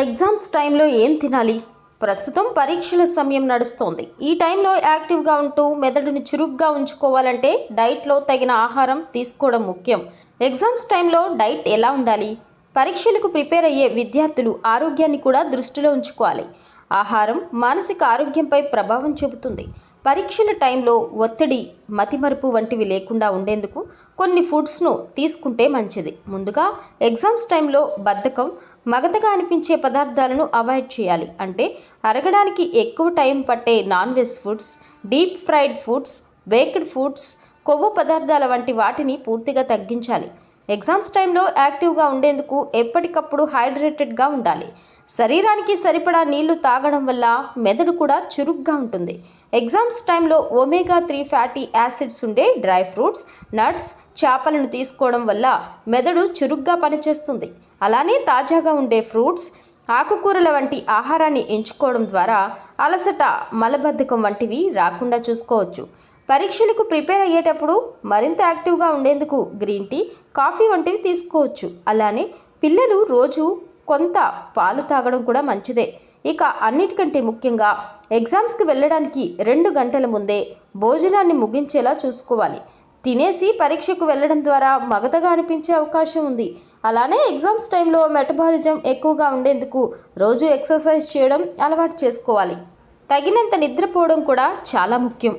Exams టైంలో ఏం తినాలి? ప్రస్తుతం పరీక్షల సమయం నడుస్తోంది. ఈ టైంలో యాక్టివ్గా ఉంటూ మెదడుని చురుగ్గా ఉంచుకోవాలంటే డైట్లో తగిన ఆహారం తీసుకోవడం ముఖ్యం. ఎగ్జామ్స్ టైంలో డైట్ ఎలా ఉండాలి? పరీక్షలకు ప్రిపేర్ అయ్యే విద్యార్థులు ఆరోగ్యాన్ని కూడా దృష్టిలో ఉంచుకోవాలి. ఆహారం మానసిక ఆరోగ్యంపై ప్రభావం చూపుతుంది. పరీక్షల టైంలో ఒత్తిడి మతిమరుపు వంటివి లేకుండా ఉండేందుకు కొన్ని ఫుడ్స్ను తీసుకుంటే మంచిది. ముందుగా ఎగ్జామ్స్ టైంలో బద్ధకం మగతగా అనిపించే పదార్థాలను అవాయిడ్ చేయాలి. అంటే అరగడానికి ఎక్కువ టైం పట్టే non veg foods deep fried foods baked foods కొవ్వు పదార్థాల వంటి వాటిని పూర్తిగా తగ్గించాలి. ఎగ్జామ్స్ టైంలో యాక్టివ్గా ఉండేందుకు ఎప్పటికప్పుడు హైడ్రేటెడ్గా ఉండాలి. శరీరానికి సరిపడా నీళ్ళు తాగడం వల్ల మెదడు కూడా చురుగ్గా ఉంటుంది. ఎగ్జామ్స్ టైంలో ఒమేగా త్రీ ఫ్యాటీ యాసిడ్స్ ఉండే డ్రై ఫ్రూట్స్ నట్స్ చేపలను తీసుకోవడం వల్ల మెదడు చురుగ్గా పనిచేస్తుంది. అలానే తాజాగా ఉండే ఫ్రూట్స్ ఆకుకూరల వంటి ఆహారాన్ని ఎంచుకోవడం ద్వారా అలసట మలబద్ధకం వంటివి రాకుండా చూసుకోవచ్చు. పరీక్షలకు ప్రిపేర్ అయ్యేటప్పుడు మరింత యాక్టివ్గా ఉండేందుకు గ్రీన్ టీ కాఫీ వంటివి తీసుకోవచ్చు. అలానే పిల్లలు రోజు కొంత పాలు తాగడం కూడా మంచిదే. ఇక అన్నిటికంటే ముఖ్యంగా ఎగ్జామ్స్కి వెళ్ళడానికి రెండు గంటల ముందే భోజనాన్ని ముగించేలా చూసుకోవాలి. తినేసి పరీక్షకు వెళ్ళడం ద్వారా మగతగా అనిపించే అవకాశం ఉంది. అలానే ఎగ్జామ్స్ టైంలో మెటబాలిజం ఎక్కువగా ఉండేందుకు రోజు ఎక్సర్సైజ్ చేయడం అలవాటు చేసుకోవాలి. తగినంత నిద్రపోవడం కూడా చాలా ముఖ్యం.